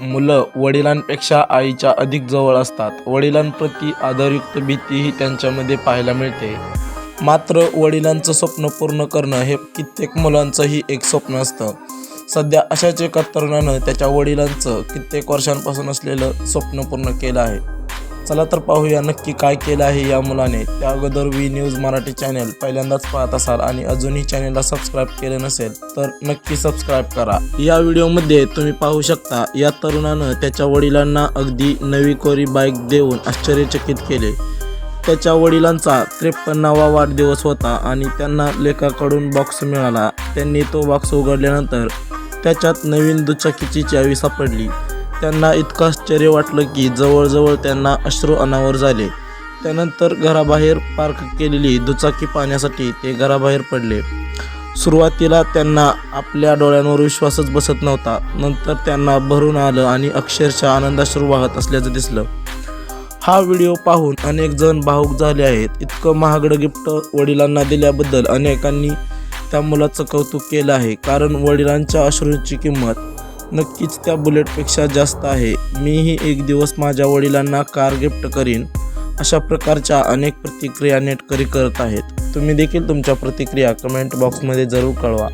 मुलं वडिलांपेक्षा आईच्या अधिक जवळ असतात. वडिलांप्रती आदरयुक्त भीतीही त्यांच्यामध्ये पाहायला मिळते. मात्र वडिलांचं स्वप्न पूर्ण करणं हे कित्येक मुलांचंही एक स्वप्न असतं. सध्या अशाच एका तरुणानं त्याच्या वडिलांचं कित्येक वर्षांपासून असलेलं स्वप्न पूर्ण केलं आहे. चला तर पाहूया नक्की काय केलं आहे या मुलाने. त्या अगोदर वी न्यूज मराठी चॅनेल पहिल्यांदाच पाहत असाल आणि अजूनही चॅनेलला सबस्क्राईब केले नसेल तर नक्की सबस्क्राईब करा. या व्हिडिओमध्ये तुम्ही पाहू शकता या तरुणानं त्याच्या वडिलांना अगदी नवी कोरी बाईक देऊन आश्चर्यचकित केले. त्याच्या वडिलांचा त्रेपन्नावा वाढदिवस होता आणि त्यांना लेखाकडून बॉक्स मिळाला. त्यांनी तो बॉक्स उघडल्यानंतर त्याच्यात नवीन दुचाकीची चावी सापडली. त्यांना इतकं आश्चर्य वाटलं की जवळजवळ त्यांना अश्रू अनावर झाले. त्यानंतर घराबाहेर पार्क केलेली दुचाकी पाहण्यासाठी ते घराबाहेर पडले. सुरुवातीला त्यांना आपल्या डोळ्यांवर विश्वासच बसत नव्हता. नंतर त्यांना भरून आलं आणि अक्षरशः आनंदाश्रू वाहत असल्याचं दिसलं. हा व्हिडिओ पाहून अनेक जण भावूक झाले आहेत. इतकं महागडं गिफ्ट वडिलांना दिल्याबद्दल अनेकांनी त्या मुलाचं कौतुक केलं आहे. कारण वडिलांच्या अश्रूंची किंमत नक्कीच त्या बुलेटपेक्षा जास्त आहे. मीही एक दिवस माझ्या वडिलांना कार गिफ्ट करीन. अशा प्रकारच्या अनेक प्रतिक्रिया नेटकरी करत आहेत. तुम्ही देखील तुमच्या प्रतिक्रिया कमेंट बॉक्समध्ये जरूर कळवा.